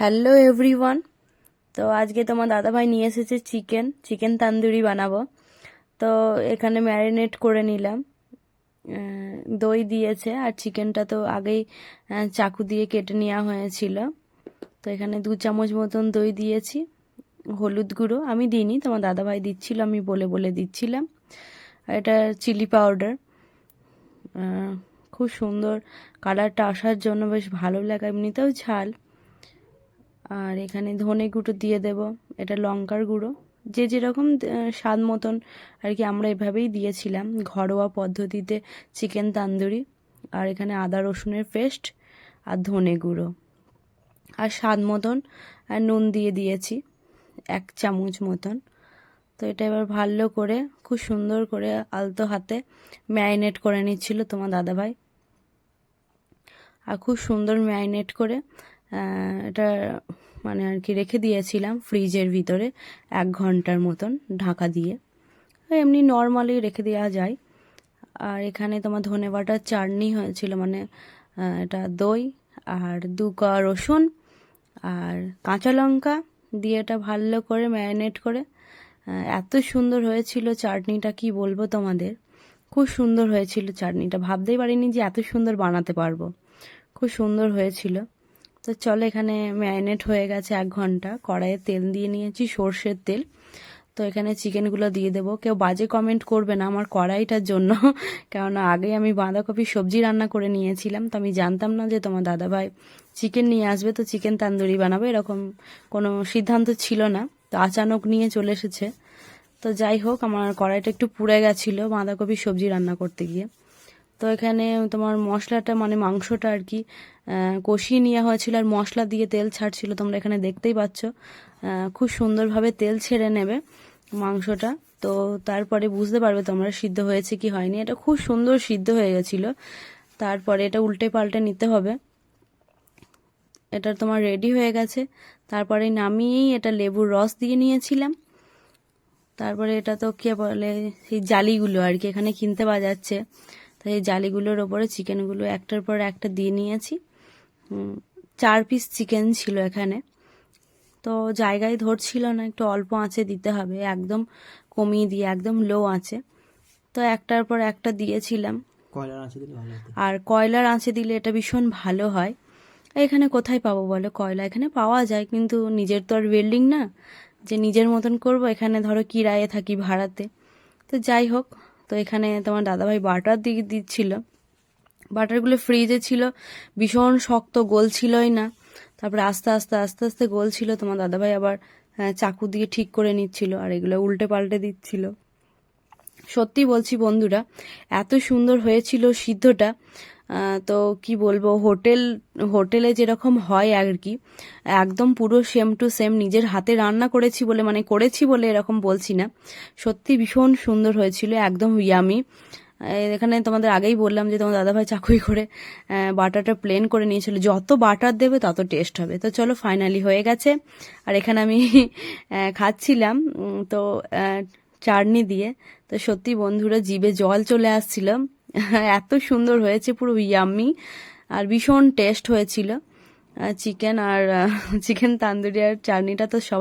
Hello everyone. তো আজকে তোমার দাদাভাই নিয়ে এসেছে চিকেন চিকেন তান্দুরি বানাবো। তো এখানে ম্যারিনেট করে নিলাম। দই দিয়েছে আর চিকেনটা তো আগেই চাকু দিয়ে কেটে নেওয়া হয়েছিল। তো এখানে দু চামচ মতন দই দিয়েছি, হলুদ গুঁড়ো। আমি দিইনি, তোমার দাদাভাই দিচ্ছিল, আমি বলে বলে দিচ্ছিলাম। আর এটা চিলি পাউডার। খুব সুন্দর। কালারটা আসার জন্য বেশ ভালো লাগে, এমনিতেও ঝাল। আর এখানে ধনে গুঁড়ো দিয়ে দেব, এটা লঙ্কার গুঁড়ো। যে যেরকম স্বাদ মতন আর কি আমরা এভাবেই দিয়েছিলাম ঘরোয়া পদ্ধতিতে চিকেন তান্দুরি। আর এখানে আদা রসুনের পেস্ট আর ধনে গুঁড়ো। আর স্বাদ মতন আর নুন দিয়ে দিয়েছি, এক চামচ মতন। তো এটা এবার ভালো করে, খুব সুন্দর করে আলতো হাতে ম্যারিনেট করে নিচ্ছিল তোমার দাদাভাই। আর খুব সুন্দর ম্যারিনেট করে এটা মানে আর কি রেখে দিয়েছিলাম ফ্রিজের ভিতরে এক ঘণ্টার মতন ঢাকা দিয়ে। এমনি নর্মালি রেখে দেওয়া যায়। আর এখানে তোমার ধনে বাটার চাটনি হয়েছিল মানে এটা দই আর দু কা রসুন আর কাঁচা লঙ্কা দিয়ে এটা ভালো করে ম্যারিনেট করে এত সুন্দর হয়েছিল চাটনিটা, কি বলব তোমাদের? খুব সুন্দর হয়েছিল চাটনিটা। ভাবতেই পারিনি যে এত সুন্দর বানাতে পারব। খুব সুন্দর হয়েছিল। তো চলো এখানে ম্যারিনেট হয়ে গেছে এক ঘণ্টা। কড়াইয়ে তেল দিয়ে নিয়েছি সর্ষের তেল। তো এখানে চিকেনগুলো দিয়ে দেবো। কেউ বাজে কমেন্ট করবে না আমার কড়াইটার জন্য। কেননা আগে আমি বাঁধাকপি সবজি রান্না করে নিয়েছিলাম। তো আমি জানতাম না যে তোমার দাদাভাই চিকেন নিয়ে আসবে, তো চিকেন তান্দুরি বানাবে এরকম কোনো সিদ্ধান্ত ছিল না। তো আচানক নিয়ে চলে এসেছে। তো যাই হোক, আমার কড়াইটা একটু পুড়ে গেছিল বাঁধাকপি সবজি রান্না করতে গিয়ে। তো এখানে তোমার মশলাটা মানে মাংসটা আর কি কষিয়ে নেওয়া হয়েছিল আর মশলা দিয়ে তেল ছাড়ছিল, তোমরা এখানে দেখতেই পাচ্ছ। খুব সুন্দরভাবে তেল ছেড়ে নেবে মাংসটা। তো তারপরে বুঝতে পারবে তোমরা সিদ্ধ হয়েছে কি হয়নি। এটা খুব সুন্দর সিদ্ধ হয়ে গেছিল। তারপরে এটা উল্টে পাল্টে নিতে হবে। এটা তোমার রেডি হয়ে গেছে। তারপরে নামিয়েই এটা লেবুর রস দিয়ে নিয়েছিলাম। তারপরে এটা তো কে বলে সেই জালিগুলো আর কি এখানে কিনতে পাওয়া যাচ্ছে। তো এই জালিগুলোর ওপরে চিকেনগুলো একটার পর একটা দিয়ে নিয়েছি। চার পিস চিকেন ছিল এখানে। তো জায়গায় ধরছিল না একটু অল্প আঁচে দিতে হবে একদম কমিয়ে দিয়ে একদম লো আঁচে। তো একটার পর একটা দিয়েছিলাম। কয়লার আছে দিলে আর কয়লার আঁচে দিলে এটা ভীষণ ভালো হয়। এখানে কোথায় পাবো বলো? কয়লা এখানে পাওয়া যায় কিন্তু নিজের তো আর বিল্ডিং না। যে নিজের মতন করব এখানে ধরো কিরায়ে থাকি ভাড়াতে। তো যাই হোক তো এখানে তোমার দাদাভাই বাটার দিয়ে দিচ্ছিল। বাটারগুলো ফ্রিজে ছিল। ভীষণ শক্ত গোল ছিলই না। তারপরে আস্তে আস্তে আস্তে আস্তে গোল ছিল। তোমার দাদাভাই আবার চাকু দিয়ে ঠিক করে নিচ্ছিল আর এগুলো উল্টে পাল্টে দিচ্ছিল। সত্যি বলছি বন্ধুরা, এত সুন্দর হয়েছিল সিদ্ধটা। তো কি বলব, হোটেল, হোটেলে যেরকম হয় আর কি একদম পুরো সেম টু সেম নিজের হাতে রান্না করেছি বলে মানে করেছি বলে এরকম বলছি না। সত্যি ভীষণ সুন্দর হয়েছিল, একদম ইয়ামি এখানে তোমাদের আগেই বললাম যে তোমার দাদাভাই চাকুই করে বাটারটা প্লেন করে নিয়েছিল। যত বাটার দেবে তত টেস্ট হবে। তো চলো ফাইনালি হয়ে গেছে। আর এখানে আমি খাচ্ছিলাম তো চাটনি দিয়ে। তো সত্যি বন্ধুরা, জিভে জল চলে আসছিল। এত সুন্দর হয়েছে, পুরো ইয়াম্মি আর ভীষণ টেস্ট হয়েছিল। চিকেন আর চিকেন তান্দুরি আর চাটনিটা তো সব